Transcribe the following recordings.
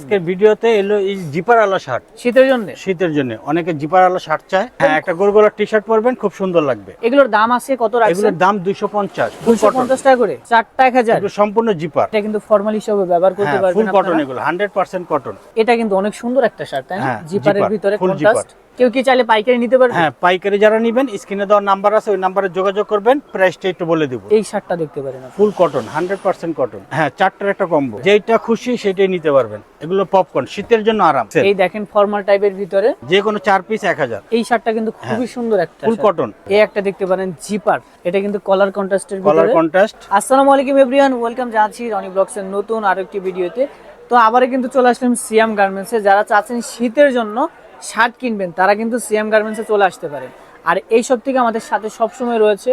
আজকের ভিডিওতে এলো এই জিপার আলা শার্ট। শীতের জন্য? শীতের জন্য। অনেকে জিপার আলা শার্ট চায়। হ্যাঁ একটা গোল গোলার টি শার্ট পরবেন খুব সুন্দর লাগবে। এগুলোর দাম আছে কত রাখছেন? এগুলোর দাম দুইশো পঞ্চাশ ফুল দুশো কটন পঞ্চাশ টাকা করে। চারটা এক হাজার। এগুলো সম্পূর্ণ জিপার। এটা কিন্তু ফর্মাল হিসেবে ব্যবহার করতে হ্যাঁ পারবেন ফুল কটন এগুলো হান্ড্রেড পার্সেন্ট কটন এটা কিন্তু অনেক সুন্দর একটা শার্ট তাই না? হ্যাঁ, জিপারের জিপার, ভিতরে কন্ট্রাস্ট কেউ কি চাইলে পাইকারি নিতে পারবে? হ্যাঁ পাইকারি যারা নেবেন স্ক্রিনে দেওয়ার নাম্বার আছে ওই নাম্বারে যোগাযোগ করবেন প্রাইসটা একটু বলে দিব। এই শার্টটা দেখতে পারেন। Full cotton hundred percent cotton হ্যাঁ চারটার একটা কম্বো যেটা খুশি সেটাই নিতে পারবেন। এগুলো পপকর্ন শীতের জন্য আরাম। এই দেখেন ফর্মাল টাইপের ভিতরে। যে কোনো চার পিস এক হাজার। এই শার্টটা কিন্তু খুবই সুন্দর একটা ফুল। কটন এই একটা দেখতে পারেন জিপার এটা কিন্তু কলার কন্ট্রাস্টের কলার কন্ট্রাস্ট আসসালামু আলাইকুম এভরিওয়ান ওয়েলকাম জানাচ্ছি রনি ব্লগসের নতুন আরও একটি ভিডিওতে তো আবারও কিন্তু চলে আসলাম সিয়াম গার্মেন্টসে যারা চাচ্ছেন শীতের জন্য শার্ট কিনবেন তারা কিন্তু সিয়াম গার্মেন্টসে চলে আসতে পারেন আর এই সব থেকে আমাদের সাথে সবসময় রয়েছে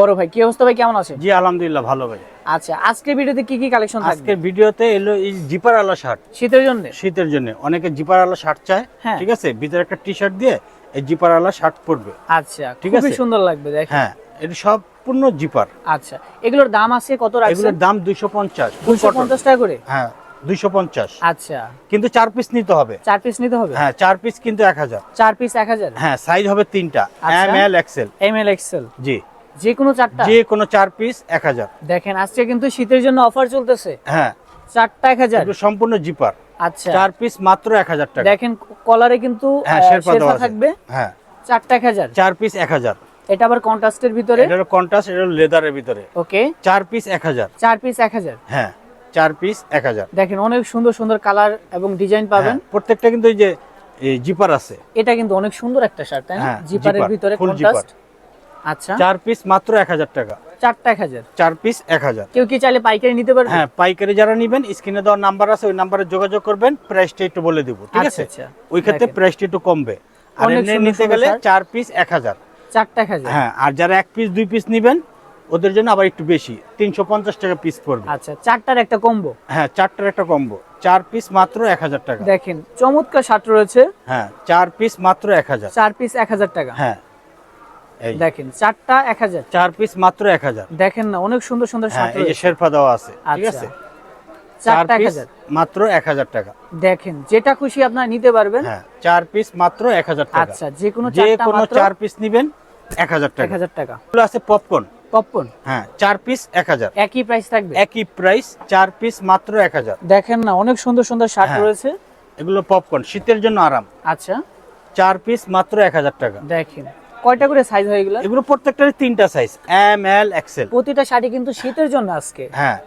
বড় ভাই। কি অবস্থা ভাই কেমন আছে জি আলহামদুলিল্লাহ ভালো ভাই। আচ্ছা আজকের ভিডিওতে কি কি কালেকশন থাকবে? আজকের ভিডিওতে এলো এই জিপার আলা শার্ট। শীতের জন্য? শীতের জন্য। অনেকে জিপার আলা শার্ট চায় হ্যাঁ। ঠিক আছে? ভিতরে একটা টি শার্ট দিয়ে এই জিপার আলা শার্ট পরবে। আচ্ছা ঠিক আছে। সুন্দর লাগবে দেখেন। হ্যাঁ এটা সব সম্পূর্ণ জিপার। আচ্ছা এগুলোর দাম আছে কত রাখছেন? এগুলোর দাম দুইশো পঞ্চাশ। ফুল দুশো কটন পঞ্চাশ টাকা করে? হ্যাঁ। দুইশো পঞ্চাশ। আচ্ছা। কিন্তু চার পিস নিতে হবে। চার পিস নিতে হবে? হ্যাঁ চার পিস কিন্তু এক হাজার। চার পিস এক হাজার? হ্যাঁ সাইজ হবে তিনটা। আচ্ছা। M L XL M L XL জি। যে কোনো চারটা? যে কোনো চার পিস এক হাজার। দেখেন আজকে কিন্তু শীতের জন্য অফার চলতেছে। হ্যাঁ। চারটা এক হাজার? সম্পূর্ণ জিপার আচ্ছা। চার পিস মাত্র এক হাজার টাকা। দেখেন কলারে কিন্তু হ্যাঁ শেরপা থাকবে। হ্যাঁ। চারটা এক হাজার? চার পিস এক হাজার। এটা আবার কন্ট্রাস্টের ভিতরে? এটা কন্ট্রাস্ট এটা লেদারের ভিতরে। ওকে চার পিস এক হাজার। চার পিস এক হাজার? হ্যাঁ। চার পিস এক হাজার। দেখেন অনেক সুন্দর সুন্দর কালার এবং ডিজাইন পাবেন। হ্যাঁ, প্রত্যেকটা কিন্তু এই যে জিপার আছে। এটা কিন্তু অনেক সুন্দর একটা শার্ট তাই না? হ্যাঁ, জিপারের ভিতরে কন্ট্রাস্ট আচ্ছা। চার পিস মাত্র এক হাজার টাকা। চারটা এক হাজার। চার পিস এক হাজার। কেউ কি চাইলে পাইকারি নিতে পারবে? হ্যাঁ পাইকারি যারা নেবেন স্ক্রিনে দেওয়ার নাম্বার আছে ওই নাম্বারে যোগাযোগ করবেন প্রাইসটা একটু বলে দিব ঠিক আচ্ছা, আছে? আচ্ছা। ওই ক্ষেত্রে। প্রাইসটা একটু কমবে। আর নিতে গেলে চার পিস এক হাজার। চারটা এক হাজার। হ্যাঁ আর যারা এক পিস দুই পিস নেবেন ওদের জন্য আবার একটু বেশি তিনশো পঞ্চাশ টাকা পিস পড়বে। আচ্ছা চারটার একটা কম্বো হ্যাঁ চারটার একটা কম্বো চার পিস মাত্র এক হাজার টাকা। দেখেন চমৎকার শার্ট রয়েছে। হ্যাঁ চার পিস মাত্র এক হাজার। চার পিস এক হাজার টাকা। হ্যাঁ দেখেন চারটা এক হাজার। চার পিস মাত্র এক হাজার। দেখেন না অনেক সুন্দর সুন্দর হ্যাঁ শার্ট এই যে শেরফা দেওয়া আছে ঠিক আচ্ছা। আছে? চারটা এক হাজার। মাত্র এক হাজার টাকা। দেখেন যেটা খুশি আপনারা নিতে পারবেন। হ্যাঁ চার পিস মাত্র এক হাজার টাকা। আচ্ছা যে কোনো যে কোনো চার পিস নিবেন এক হাজার টাকা। এক হাজার টাকা। আছে পপকর্ন পপকর্ন হ্যাঁ চার পিস এক হাজার। একই প্রাইস থাকবে? একই প্রাইস চার পিস মাত্র এক হাজার। দেখেন না অনেক সুন্দর সুন্দর শার্ট হ্যাঁ। রয়েছে। এগুলো পপকর্ন শীতের জন্য আরাম। আচ্ছা। চার পিস মাত্র এক হাজার টাকা। দেখেন কয়টা করে সাইজ হয়ে গেল এগুলো প্রত্যেকটারই তিনটা সাইজ এম এল এক্সেল প্রতিটা শাড়ি কিন্তু শীতের জন্য আজকে। হ্যাঁ।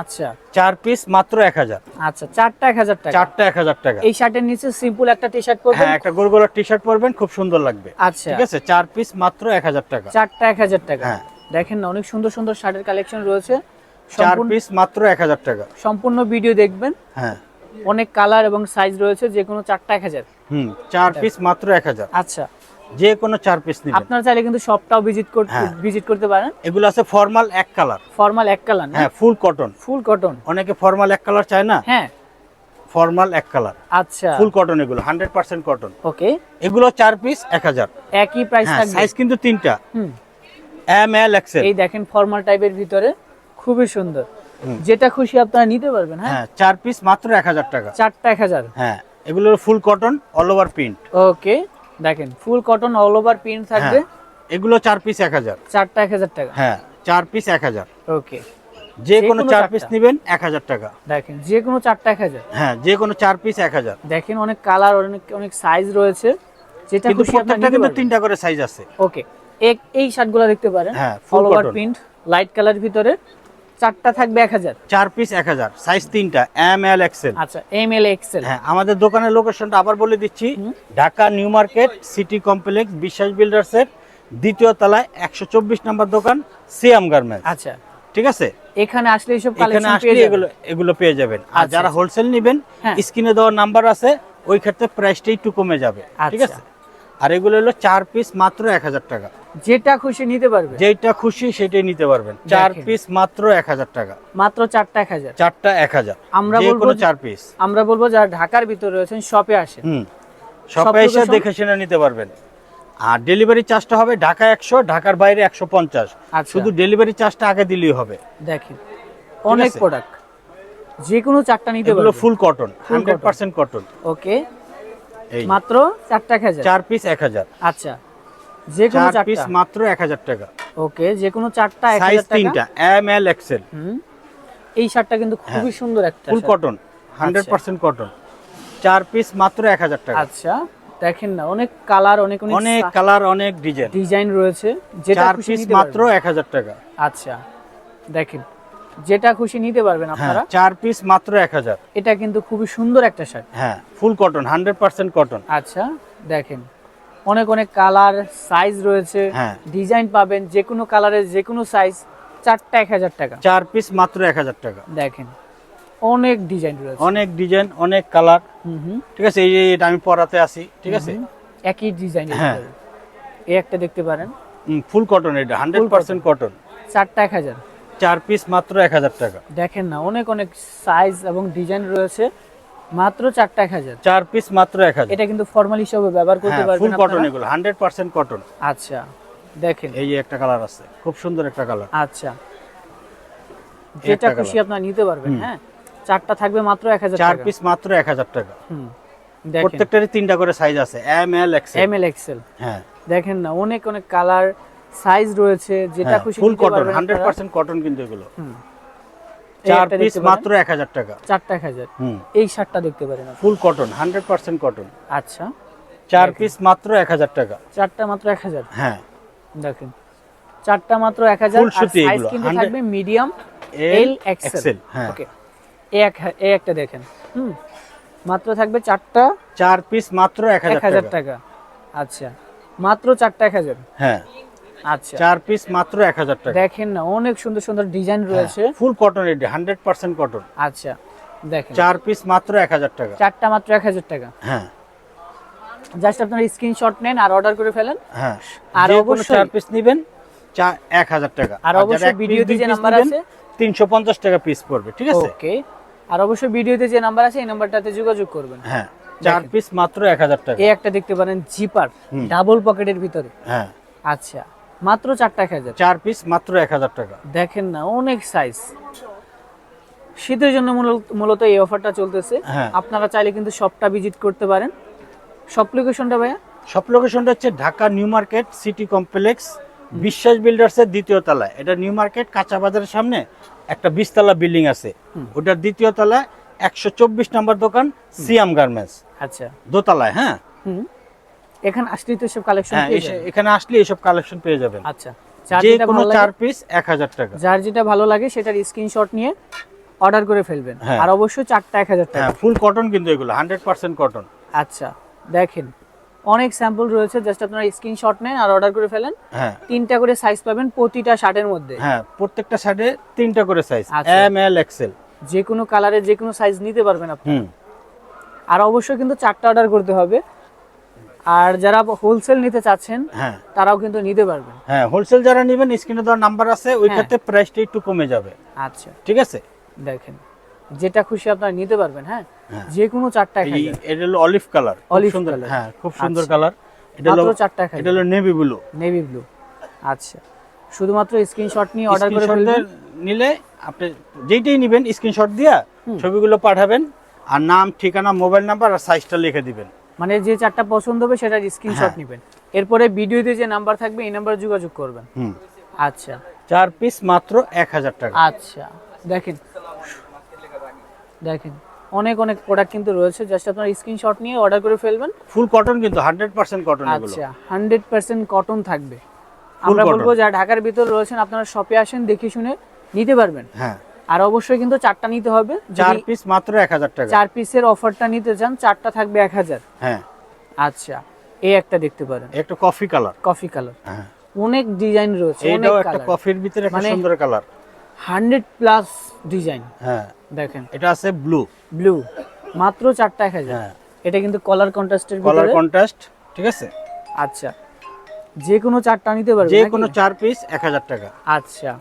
আচ্ছা। চার পিস মাত্র এক হাজার। আচ্ছা চারটা এক হাজার টাকা। চারটা এক হাজার টাকা। এই শার্টের নিচে সিম্পল একটা টি শার্ট পরবেন? হ্যাঁ একটা গোল গোলার টি শার্ট পরবেন খুব সুন্দর লাগবে। আচ্ছা। ঠিক আছে? চার পিস মাত্র এক হাজার টাকা। চারটা এক হাজার টাকা। হ্যাঁ। দেখেন না অনেক সুন্দর সুন্দর শার্টের কালেকশন রয়েছে। চার পিস মাত্র এক হাজার টাকা। সম্পূর্ণ ভিডিও দেখবেন। হ্যাঁ। অনেক কালার এবং সাইজ রয়েছে যে কোনো চারটা এক হাজার। হুম চার পিস মাত্র এক হাজার। আচ্ছা। যে কোনো চার পিস নিবেন। আপনারা চাইলে কিন্তু সবটাও ভিজিট করতে হ্যাঁ। ভিজিট করতে পারেন। এগুলো আছে ফর্মাল এক কালার ফর্মাল এক কালার হ্যাঁ ফুল কটন ফুল কটন অনেকে ফর্মাল এক কালার চায় না? হ্যাঁ। ফর্মাল এক কালার আচ্ছা। ফুল কটন এগুলো হান্ড্রেড পার্সেন্ট কটন ওকে এগুলো চার পিস এক হাজার। একই প্রাইস হ্যাঁ থাকবে। সাইজ কিন্তু তিনটা। হুম। এম এল এক্সেল এই দেখেন ফর্মাল টাইপের ভিতরে খুবই সুন্দর। যেটা খুশি আপনারা নিতে পারবেন হ্যাঁ? হ্যাঁ চার পিস মাত্র এক হাজার টাকা। চারটা এক হাজার। হ্যাঁ এগুলো full cotton all over print okay দেখেন full cotton all over print থাকবে। এগুলো চার পিস এক হাজার। চারটা এক হাজার টাকা। হ্যাঁ চার পিস এক হাজার। ওকে। যে কোনো চার পিস নেবেন এক হাজার টাকা। দেখেন যে কোনো চারটা এক হাজার। হ্যাঁ যে কোনো চার পিস এক হাজার। দেখেন অনেক কালার অনেক অনেক সাইজ রয়েছে। যেটা কিন্তু খুশি আপনারা প্রত্যেকটা কিন্তু তিনটা করে সাইজ আছে। ওকে এই শার্টগুলো দেখতে পারেন। হ্যাঁ, ওভার প্রিন্ট লাইট কালার ভিতরে চারটা থাকবে এক হাজার। চার পিস এক হাজার সাইজ তিনটা এম এল এক্সেল আচ্ছা এম এল এক্সেল হ্যাঁ আমাদের দোকানের লোকেশনটা আবার বলে দিচ্ছি Dhaka new market city complex Biswas বিল্ডার্সের দ্বিতীয় তলায় একশো চব্বিশ নম্বর দোকান সিয়াম গার্মেন্টস আচ্ছা। ঠিক আছে? এখানে আসলে এইসব এখানে আসলে এগুলো এগুলো পেয়ে যাবেন। আর আচ্ছা, যারা আচ্ছা। হোলসেল নেবেন হ্যাঁ। স্ক্রিনে দেওয়ার নাম্বার আছে ওই ক্ষেত্রে প্রাইসটা একটু কমে যাবে। ঠিক আচ্ছা। আছে? আর এগুলো হলো চার পিস মাত্র এক হাজার টাকা। যেটা খুশি নিতে পারবে? যেটা খুশি সেটাই নিতে পারবেন। চার পিস মাত্র এক হাজার টাকা। মাত্র চারটা এক হাজার। চারটা এক হাজার। আমরা বলব চার পিস আমরা বলব যারা ঢাকার ভিতরে রয়েছেন শপে আসেন। হুম। সব এসে দেখে শুনে নিতে পারবেন। আর ডেলিভারি চার্জটা হবে ঢাকা একশো ঢাকার বাইরে একশো পঞ্চাশ। আর শুধু ডেলিভারি চার্জটা আগে দিলেই হবে। দেখেন। অনেক প্রোডাক্ট যে কোনো চারটা নিতে পারবে। Full cotton hundred percent cotton okay মাত্র চারটা এক হাজার? চার পিস এক হাজার। আচ্ছা। যে কোনো চার পিস মাত্র এক হাজার টাকা। ওকে যে কোনো চারটা এক সাইজ হাজার তিনটা এম এল এক্সেল হুম। এই শার্টটা কিন্তু খুবই সুন্দর একটা full cotton hundred percent cotton চার পিস মাত্র এক হাজার টাকা। আচ্ছা দেখেন না অনেক কালার অনেক অনেক কালার অনেক ডিজাইন ডিজাইন রয়েছে যেটা চার পিস মাত্র। এক হাজার টাকা। আচ্ছা দেখেন। যেটা খুশি নিতে পারবেন হ্যাঁ আপনারা। চার পিস মাত্র এক হাজার। এটা কিন্তু খুবই সুন্দর একটা শার্ট হ্যাঁ full cotton hundred percent cotton আচ্ছা দেখেন। অনেক অনেক কালার সাইজ রয়েছে। হ্যাঁ। ডিজাইন পাবেন যে কোনো কালারের যে কোনো সাইজ চারটা এক হাজার টাকা। চার পিস মাত্র এক হাজার টাকা। দেখেন অনেক ডিজাইন রয়েছে। অনেক ডিজাইন অনেক কালার ঠিক আছে এই যে এটা আমি পরাতে আসি ঠিক আছে? একই ডিজাইন হ্যাঁ। এই একটা দেখতে পারেন। ফুল কটন এটা হান্ড্রেড পার্সেন্ট কটন চারটা এক হাজার। চার পিস মাত্র এক হাজার টাকা। দেখেন না অনেক অনেক সাইজ এবং ডিজাইন রয়েছে মাত্র চারটা এক হাজার। চার পিস মাত্র এক হাজার। এটা কিন্তু ফর্মাল হিসেবে ব্যবহার করতে হ্যাঁ পারবেন ফুল কটন এগুলো হান্ড্রেড পার্সেন্ট কটন আচ্ছা দেখেন। এই একটা কালার আছে খুব সুন্দর একটা কালার আচ্ছা। যেটা খুশি আপনারা নিতে পারবেন হ্যাঁ? চারটা থাকবে মাত্র এক হাজার চার পিস মাত্র এক হাজার টাকা। হুম প্রত্যেকটারই তিনটা করে সাইজ আছে M L XL M L XL হ্যাঁ। দেখেন না অনেক অনেক কালার সাইজ রয়েছে যেটা খুশি ফুল কটন পারবেন হান্ড্রেড আপনারা। পার্সেন্ট কটন কিন্তু এগুলো। চার পিস মাত্র এক হাজার টাকা। চারটা এক হাজার। হুম। এই শার্টটা দেখতে পারেন। Full cotton hundred percent cotton আচ্ছা। চার পিস মাত্র এক হাজার টাকা। চারটা মাত্র এক হাজার? হ্যাঁ। দেখেন। চারটা মাত্র এক হাজার Full সুতি সাইজ এগুলো, কিন্তু থাকবে মিডিয়াম এল এক্সেল হ্যাঁ। ওকে এক এই একটা দেখেন। হুম। মাত্র থাকবে চারটা চার পিস মাত্র এক এক হাজার হাজার টাকা। টাকা। আচ্ছা। মাত্র চারটা এক হাজার। হ্যাঁ। আচ্ছা। চার পিস মাত্র এক হাজার টাকা। দেখেন না অনেক সুন্দর সুন্দর ডিজাইন রয়েছে। ফুল কটন এটি হান্ড্রেড পার্সেন্ট কটন আচ্ছা দেখেন। চার পিস মাত্র এক হাজার টাকা। চারটা মাত্র এক হাজার টাকা। হ্যাঁ। জাস্ট আপনার স্ক্রিনশট নেন আর অর্ডার করে ফেলেন। হ্যাঁ। আর অবশ্যই- চার পিস নেবেন চা এক হাজার টাকা। আর অবশ্যই ভিডিওতে যে নাম্বার আছে তিনশো পঞ্চাশ টাকা পিস পড়বে ঠিক আছে? ওকে আর অবশ্যই ভিডিওতে যে নাম্বার আছে এই নাম্বারটাতে যোগাযোগ করবেন। হ্যাঁ। চার পিস মাত্র এক হাজার টাকা। এই একটা দেখতে পারেন জিপার ডাবল পকেটের ভিতরে। হ্যাঁ। আচ্ছা। মাত্র চারটা এক হাজার। চার পিস মাত্র এক হাজার টাকা। দেখেন না অনেক সাইজ শীতের জন্য মূল- মূলত এই অফারটা চলতেছে। হ্যাঁ। আপনারা চাইলে কিন্তু শপটা ভিজিট করতে পারেন। শপ লোকেশনটা ভাইয়া? সব লোকেশনটা হচ্ছে Dhaka new market city complex Biswas বিল্ডার্সের দ্বিতীয় তলায়। এটা নিউ মার্কেট কাঁচা বাজারের সামনে একটা বিশতলা বিল্ডিং আছে। ওটার দ্বিতীয় তলায় একশো চব্বিশ নম্বর দোকান সিয়াম গার্মেন্টস। আচ্ছা। দোতলায় হ্যাঁ। এখানে আসলেই তো সব কালেকশন হ্যাঁ এখানে আসলে এইসব কালেকশন পেয়ে যাবেন। আচ্ছা যে কোনো চার পিস এক হাজার টাকা। যার যেটা ভালো লাগে সেটার স্ক্রিনশট নিয়ে অর্ডার করে ফেলবেন। হ্যাঁ। আর অবশ্যই চারটা এক হাজার টাকা। হ্যাঁ ফুল কটন কিন্তু এগুলো হান্ড্রেড পার্সেন্ট কটন আচ্ছা দেখেন অনেক স্যাম্পল রয়েছে জাস্ট আপনারা স্ক্রিনশট নেন আর অর্ডার করে ফেলেন। হ্যাঁ। তিনটা করে সাইজ পাবেন প্রতিটা শার্টের মধ্যে। হ্যাঁ প্রত্যেকটা সাইডে তিনটা করে সাইজ। এম এল এক্সেল যে কোনো কালারের যে কোনো সাইজ নিতে পারবেন আপনি আর অবশ্যই কিন্তু চারটা অর্ডার করতে হবে। আর যারা হোলসেল নিতে চাচ্ছেন হ্যাঁ। তারাও কিন্তু নিতে পারবেন। হ্যাঁ হোলসেল যারা নেবেন স্ক্রিনে দেওয়ার নাম্বার আছে ওই হ্যাঁ। ক্ষেত্রে প্রাইসটা একটু কমে যাবে। আচ্ছা। ঠিক আছে? দেখেন যেটা খুশি আপনারা নিতে পারবেন হ্যাঁ? হ্যাঁ। যে কোনো চারটা এটা হলো অলিভ কালার Olive সুন্দর। হ্যাঁ খুব সুন্দর আচ্ছা। কালার এটা হলো চারটা এটা হলো নেভি ব্লু নেভি ব্লু আচ্ছা। শুধুমাত্র স্ক্রিনশট নিয়ে অর্ডার করে ফেলবেন। নিলে আপনি যেইটাই নেবেন স্ক্রিনশট দিয়া ছবিগুলো পাঠাবেন। আর নাম ঠিকানা মোবাইল নাম্বার আর সাইজটা লিখে দিবেন। মানে যে চারটা পছন্দ হবে সেটার স্ক্রিনশট হ্যাঁ। নেবেন। এরপরে ভিডিওতে যে নাম্বার থাকবে এই নাম্বারে যোগাযোগ করবেন। আচ্ছা। চার পিস মাত্র এক হাজার টাকা। আচ্ছা। দেখেন। দেখেন। অনেক অনেক প্রোডাক্ট কিন্তু রয়েছে। জাস্ট আপনার স্ক্রিনশট নিয়ে অর্ডার করে ফেলবেন। ফুল কটন কিন্তু হান্ড্রেড পার্সেন্ট কটন আচ্ছা হান্ড্রেড পার্সেন্ট কটন থাকবে। আমরা বলব যারা ঢাকার ভিতর রয়েছেন আপনারা শপে আসেন দেখে শুনে নিতে পারবেন। হ্যাঁ। আর অবশ্যই কিন্তু চারটা নিতে হবে। চার পিস মাত্র এক হাজার টাকা। চার পিসের অফারটা নিতে চান চারটা থাকবে এক হাজার। হ্যাঁ। আচ্ছা এই একটা দেখতে পারেন। একটা কফি কালার কফি কালার হ্যাঁ। অনেক ডিজাইন রয়েছে এইটাও একটা কফির ভিতরে একটা মানে- সুন্দর কালার হান্ড্রেড প্লাস ডিজাইন হ্যাঁ। দেখেন। এটা আছে ব্লু ব্লু মাত্র চারটা এক হাজার। হ্যাঁ। এটা কিন্তু কলার কন্ট্রাস্টের কালার ভিতরে কন্ট্রাস্ট ঠিক আছে? আচ্ছা। যে কোনো চারটা নিতে পারবে যে কোনো চার পিস এক হাজার টাকা। আচ্ছা।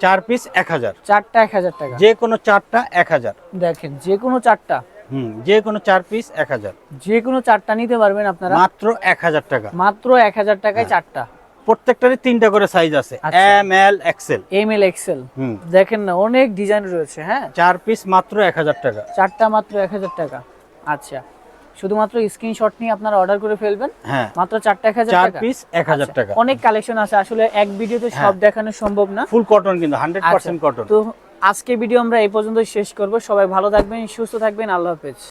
চার পিস এক হাজার। চারটা এক হাজার টাকা। যে কোনো চারটা এক হাজার। দেখেন যে কোনো চারটা। হুম যে কোনো চার পিস এক হাজার। যে কোনো চারটা নিতে পারবেন আপনারা। মাত্র এক হাজার টাকা। মাত্র এক হাজার টাকায় হ্যাঁ। চারটা। প্রত্যেকটারই তিনটা করে সাইজ আছে। M L XL M L XL দেখেন না অনেক ডিজাইন রয়েছে হ্যাঁ? চার পিস মাত্র এক হাজার টাকা। চারটা মাত্র এক হাজার টাকা। আচ্ছা। শুধুমাত্র স্ক্রিনশট নিয়ে আপনারা অর্ডার করে ফেলবেন। হ্যাঁ। মাত্র চারটে এক হাজার চার টাকা। পিস এক হাজার আচ্ছা, টাকা। অনেক কালেকশন আছে। আসলে এক ভিডিওতে সব হ্যাঁ। দেখানো সম্ভব না। ফুল কটন কিন্তু হান্ড্রেড পার্সেন্ট আচ্ছা, কটন তো আজকে ভিডিও আমরা এই পর্যন্ত শেষ করব। সবাই ভালো থাকবেন সুস্থ থাকবেন। আল্লাহ হাফেজ।